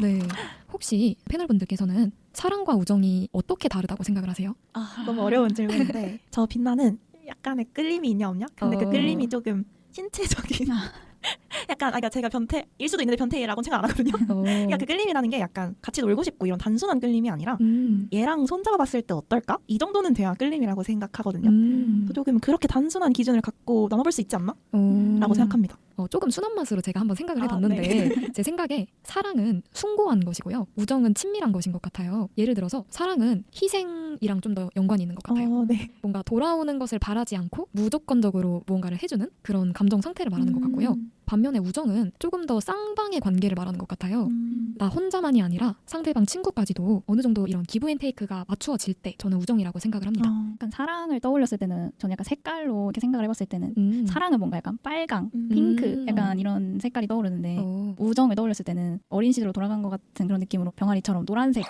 네. 혹시 패널분들께서는 사랑과 우정이 어떻게 다르다고 생각을 하세요? 아, 너무 어려운 질문인데 저 빛나는 약간의 끌림이 있냐 없냐? 근데 어. 그 끌림이 조금 신체적인 약간 아 그러니까 제가 변태일 수도 있는데 변태라고는 생각 안 하거든요. 어. 그러니까 그 끌림이라는 게 약간 같이 놀고 싶고 이런 단순한 끌림이 아니라 음. 얘랑 손잡아봤을 때 어떨까? 이 정도는 돼야 끌림이라고 생각하거든요. 음. 저 조금 그렇게 단순한 기준을 갖고 나눠볼 수 있지 않나? 어. 라고 생각합니다. 어, 조금 순한 맛으로 제가 한번 생각을 아, 해봤는데 제 생각에 사랑은 숭고한 것이고요. 우정은 친밀한 것인 것 같아요. 예를 들어서 사랑은 희생이랑 좀 더 연관이 있는 것 같아요. 어, 네. 뭔가 돌아오는 것을 바라지 않고 무조건적으로 무언가를 해주는 그런 감정 상태를 말하는 것 같고요. 음. 반면에 우정은 조금 더 쌍방의 관계를 말하는 것 같아요. 음. 나 혼자만이 아니라 상대방 친구까지도 어느 정도 이런 기브 앤 테이크가 맞추어질 때 저는 우정이라고 생각을 합니다. 어. 약간 사랑을 떠올렸을 때는 저는 약간 색깔로 이렇게 생각을 해봤을 때는 음. 사랑은 뭔가 약간 빨강, 음. 핑크 음. 약간 이런 색깔이 떠오르는데 어. 우정을 떠올렸을 때는 어린 시절로 돌아간 것 같은 그런 느낌으로 병아리처럼 노란색